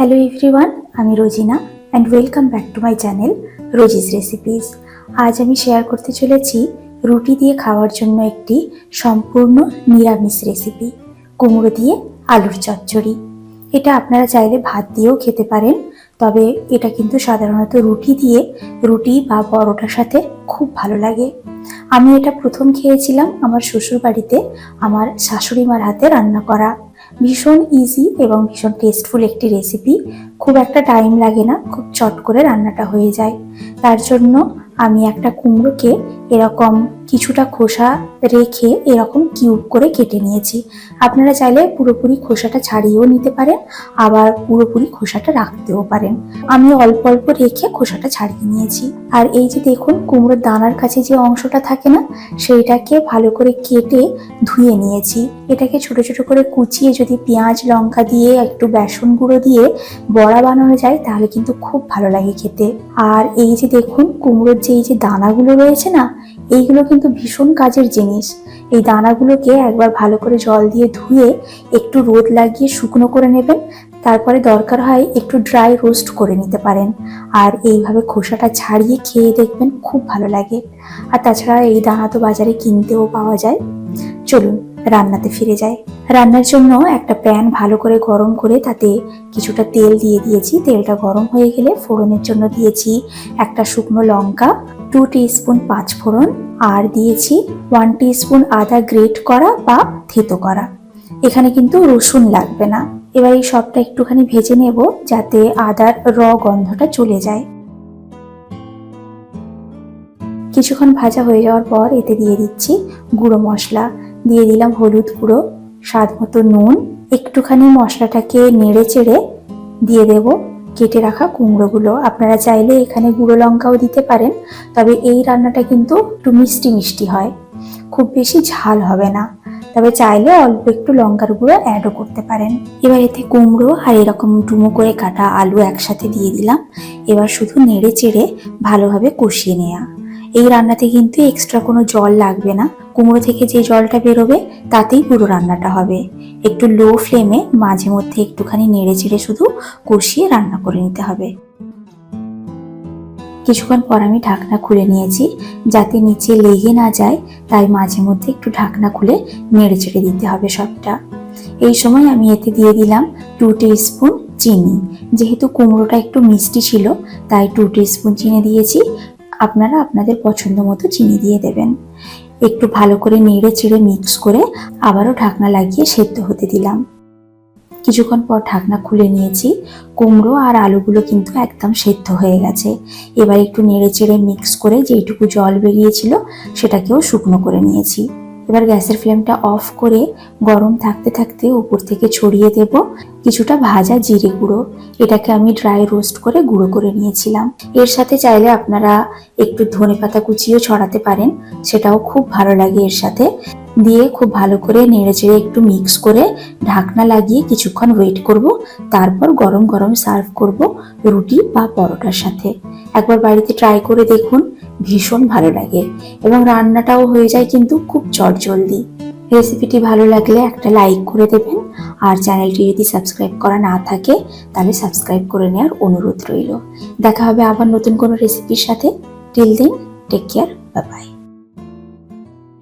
Hello everyone আমি Rojina and welcome back to my channel Rozi's recipes আজ আমি share করতে চলেছি রুটি দিয়ে খাওয়ার জন্য একটি সম্পূর্ণ নিরামিষ রেসিপি কুমড়ো দিয়ে আলুর চচ্চড়ি। এটা আপনারা চাইলে ভাত দিয়েও খেতে পারেন, তবে এটা কিন্তু সাধারণত রুটি দিয়ে রুটি বা পরোটার সাথে খুব ভালো লাগে। আমি এটা প্রথম খেয়েছিলাম আমার শ্বশুর বাড়িতে আমার শাশুড়ি মার হাতে রান্না করা। ভীষণ ইজি এবং ভীষণ টেস্টফুল একটি রেসিপি খুব একটা টাইম লাগে না, খুব চট করে রান্নাটা হয়ে যায়। তার জন্য আমি একটা কুমড়োকে এরকম কিছুটা খোসা রেখে এরকম কিউব করে কেটে নিয়েছি। আপনারা চাইলে পুরোপুরি খোসাটা ছাড়িয়েও নিতে পারেন, আবার পুরোপুরি খোসাটা রাখতেও পারেন। আমি অল্প অল্প রেখে খোসাটা ছাড়িয়ে নিয়েছি। আর এই যে দেখুন, কুমড়োর দানার কাছে যে অংশটা থাকে না, সেইটাকে ভালো করে কেটে ধুয়ে নিয়েছি। এটাকে ছোট ছোট করে কুচিয়ে যদি পেঁয়াজ, লঙ্কা দিয়ে, একটু বেসন গুঁড়ো দিয়ে বড়া বানানো যায়, তাহলে কিন্তু খুব ভালো লাগে খেতে। আর এই যে দেখুন, কুমড়োর যে এই যে দানাগুলো রয়েছে না, এইগুলো কিন্তু ভীষণ কাজের জিনিস। এই দানাগুলোকে একবার ভালো করে জল দিয়ে ধুয়ে একটু রোদ লাগিয়ে শুকনো করে নেবেন। তারপরে দরকার হয় একটু ড্রাই রোস্ট করে নিতে পারেন। আর এইভাবে খোসাটা ছাড়িয়ে খেয়ে দেখবেন খুব ভালো লাগে। আর তাছাড়া এই দানা তো বাজারে কিনতেও পাওয়া যায়। চলুন। রান্নাতে ফিরে যাই রান্নার জন্য একটা প্যান ভালো করে গরম করে তাতে কিছুটা তেল দিয়ে দিয়েছি। তেলটা গরম হয়ে গেলে ফোড়নের জন্য দিয়েছি একটা শুকনো লঙ্কা টু স্পুন পাঁচ ফোড়ন আর দিয়েছি ওয়ান স্পুন আদা গ্রেট করা বা থেতো করা। এখানে কিন্তু রসুন লাগবে না। এবার এই সবটা একটুখানি ভেজে নেব যাতে আদার র গন্ধটা চলে যায়। কিছুক্ষণ ভাজা হয়ে যাওয়ার পর এতে দিয়ে দিচ্ছি গুঁড়ো মশলা। দিয়ে দিলাম হলুদ গুঁড়ো, স্বাদ মতো নুন, একটুখানি মশলাটাকে নেড়ে চেড়ে দিয়ে দেব। কেটে রাখা কুমড়োগুলো আপনারা চাইলে এখানে গুঁড়ো লঙ্কাও দিতে পারেন, তবে এই রান্নাটা কিন্তু একটু মিষ্টি মিষ্টি হয়। খুব বেশি ঝাল হবে না, তবে চাইলে অল্প একটু লঙ্কার গুঁড়ো অ্যাডও করতে পারেন। এবার এতে কুমড়ো আর এরকম ডুমো করে কাটা আলু একসাথে দিয়ে দিলাম। এবার শুধু নেড়ে চেড়ে ভালোভাবে কষিয়ে নেওয়া এই রান্নাতে কিন্তু এক্সট্রা কোনো জল লাগবে না। কুমড়ো থেকে যে জলটা বেরোবে, তাতেই পুরো রান্নাটা হবে। একটু লো ফ্লেমে মাঝে মধ্যে একটুখানি নেড়ে চেড়ে শুধু কষিয়ে রান্না করে নিতে হবে। কিছুক্ষণ পর আমি ঢাকনা খুলে নিয়েছি, যাতে নিচে লেগে না যায়, তাই মাঝে মধ্যে একটু ঢাকনা খুলে নেড়ে চেড়ে দিতে হবে সবটা। এই সময় আমি এতে দিয়ে দিলাম টু স্পুন চিনি। যেহেতু কুমড়োটা একটু মিষ্টি ছিল, তাই টু স্পুন চিনি দিয়েছি। আপনারা আপনাদের পছন্দ মতো চিনি দিয়ে দেবেন। একটু ভালো করে নেড়ে চেড়ে মিক্স করে আবারও ঢাকনা লাগিয়ে সেদ্ধ হতে দিলাম। কিছুক্ষণ পর ঢাকনা খুলে নিয়েছি। কুমড়ো আর আলুগুলো কিন্তু একদম সেদ্ধ হয়ে গেছে। এবার একটু নেড়ে চেড়ে মিক্স করে যেইটুকু জল বেরিয়েছিল সেটাকেও শুকনো করে নিয়েছি। এবার গ্যাসের ফ্লেমটা অফ করে গরম থাকতে থাকতে উপর থেকে ছড়িয়ে দেব কিছুটা ভাজা জিরে গুঁড়ো। এটাকে আমি ড্রাই রোস্ট করে গুঁড়ো করে নিয়েছিলাম। এর সাথে চাইলে আপনারা একটু ধনে পাতা কুচিও ছড়াতে পারেন, সেটাও খুব ভালো লাগে এর সাথে। দিয়ে খুব ভালো করে নেড়ে চেড়ে একটু মিক্স করে ঢাকনা লাগিয়ে কিছুক্ষণ ওয়েট করব। তারপর গরম গরম সার্ভ করব রুটি বা পরোটার সাথে। একবার বাড়িতে ট্রাই করে দেখুন, ভীষণ ভালো লাগে এবং রান্নাটাও হয়ে যায় কিন্তু খুব চটজলদি। রেসিপিটি ভালো লাগলে একটা লাইক করে দেবেন। আর চ্যানেলটি যদি সাবস্ক্রাইব করা না থাকে, তাহলে সাবস্ক্রাইব করে নেওয়ার অনুরোধ রইল। দেখা হবে আবার নতুন কোনো রেসিপির সাথে। টিল দিন টেক কেয়ার বাই